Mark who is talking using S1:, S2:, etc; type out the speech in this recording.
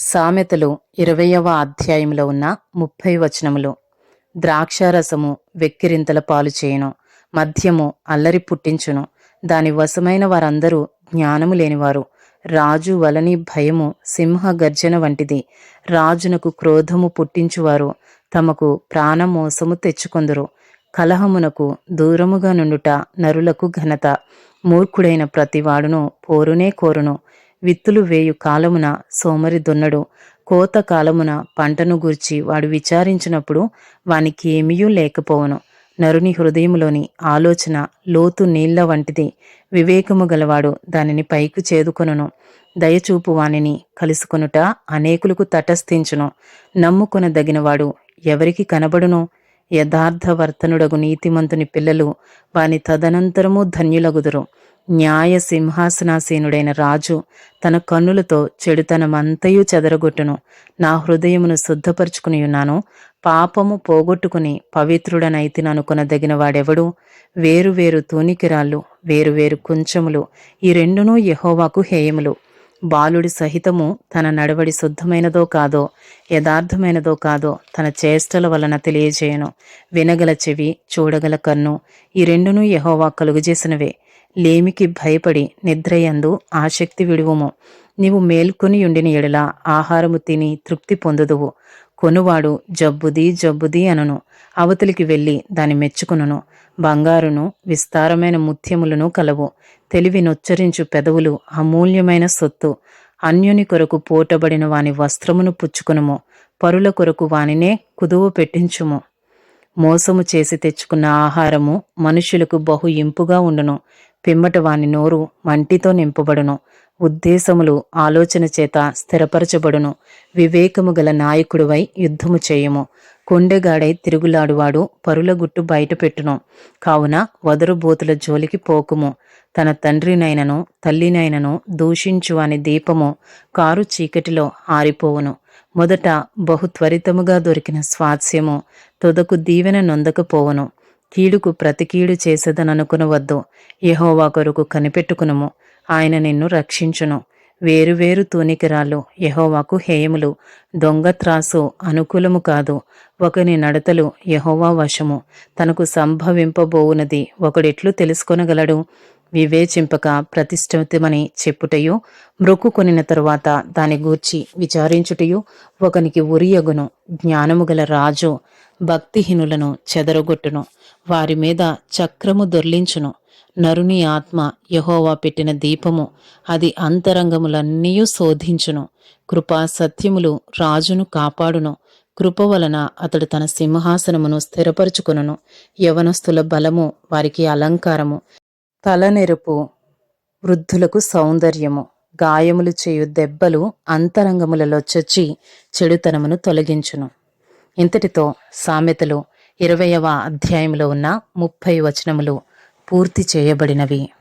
S1: సామెతలు ఇరవయవ అధ్యాయంలో ఉన్న ముప్పై వచనములు. ద్రాక్షారసము వెక్కిరింతల పాలు చేయును మద్యము అల్లరి పుట్టించును. దాని వశమైన వారందరూ జ్ఞానము లేనివారు. రాజు వలని భయము సింహ గర్జన వంటిది. రాజునకు క్రోధము పుట్టించువారు తమకు ప్రాణమోసము తెచ్చుకొందురు. కలహమునకు దూరముగా నుండుట నరులకు ఘనత. మూర్ఖుడైన ప్రతివాడును పోరునే కోరును. విత్తులు వేయు కాలమున సోమరి దున్నడు. కోత కాలమున పంటను గూర్చి వాడు విచారించినప్పుడు వానికి ఏమీయూ లేకపోవను. నరుని హృదయములోని ఆలోచన లోతు నీళ్ళ వంటిది వివేకము గలవాడు దానిని పైకి చేదుకొనును. దయచూపు వానిని కలుసుకొనుట అనేకులకు తటస్థించును. నమ్ముకొనదగినవాడు ఎవరికి కనబడును? యథార్థవర్తనుడగు నీతిమంతుని పిల్లలు వాని తదనంతరము ధన్యులగుదురు. న్యాయ సింహాసనాసీనుడైన రాజు తన కన్నులతో చెడుతనమంతయు చెదరగొట్టును. నా హృదయమును శుద్ధపరుచుకుని ఉన్నాను పాపము పోగొట్టుకుని పవిత్రుడనైతిననుకొనదగిన వాడెవడు వేరు వేరు తూనికిరాళ్ళు వేరు వేరు కుంచములు ఈ రెండునూ యహోవాకు హేయములు. బాలుడి సహితము తన నడవడి శుద్ధమైనదో కాదో యథార్థమైనదో కాదో తన చేష్టల వలన తెలియజేయను. వినగల చెవి చూడగల కన్ను ఈ రెండునూ యహోవా కలుగజేసినవే. లేమికి భయపడి నిద్రయందు ఆసక్తి విడువుము. నీవు మేల్కొని ఉండిన ఎడల ఆహారము తిని తృప్తి పొందుదువు. కొనువాడు జబ్బుది జబ్బుది అనను. అవతలికి వెళ్ళి దాని మెచ్చుకును బంగారును విస్తారమైన ముత్యములను కలవు. తెలివి నొచ్చరించు పెదవులు అమూల్యమైన సొత్తు. అన్యుని కొరకు పోటబడిన వాని వస్త్రమును పుచ్చుకునుము. పరుల కొరకు వానినే కుదువు పెట్టించుము. మోసము చేసి తెచ్చుకున్న ఆహారము మనుషులకు బహు ఇంపుగా ఉండును. పిమ్మట వాని నోరు మంటితో నింపబడును. ఉద్దేశములు ఆలోచన చేత స్థిరపరచబడును. వివేకము గల నాయకుడివై యుద్ధము చేయుము. కొండెగాడై తిరుగులాడువాడు పరుల గుట్టు బయటపెట్టును కావున వదరుబోతుల జోలికి పోకుము. తన తండ్రినైనను తల్లినైనను దూషించు అని దీపము కారు చీకటిలో ఆరిపోవును. మొదట బహు త్వరితముగా దొరికిన స్వాస్యము తుదకు దీవెన నొందకపోవును. కీడుకు ప్రతికీడు చేసేదననుకునవద్దు. యహోవా కొరకు కనిపెట్టుకునుము. ఆయన నిన్ను రక్షించును. వేరువేరు తూనికిరాళ్ళు యహోవాకు హేయములు. దొంగ త్రాసు అనుకూలము కాదు. ఒకని నడతలు యహోవా వశము. తనకు సంభవింపబోవునది ఒకడెట్లు తెలుసుకొనగలడు. వివేచింపక ప్రతిష్ఠితమని చెప్పుటయు మృక్కు కొనిన తరువాత దాని గూర్చి విచారించుటయు ఒకనికి ఉరియగును. జ్ఞానము గల రాజు. భక్తిహీనులను చెదరగొట్టును. వారి మీద చక్రము దొర్లించును. నరుని ఆత్మ యహోవా పెట్టిన దీపము అది అంతరంగములన్నీ శోధించును. కృపా సత్యములు రాజును కాపాడును. కృప వలన అతడు తన సింహాసనమును స్థిరపరుచుకును యవనస్తుల బలము వారికి అలంకారము. తలనెరుపు వృద్ధులకు సౌందర్యము. గాయములు చేయు దెబ్బలు అంతరంగములలో చొచ్చి చెడుతనమును తొలగించును. ఇంతటితో సామెతలు ఇరవయవ అధ్యాయంలో ఉన్న ముప్పై వచనములు పూర్తి చేయబడినవి.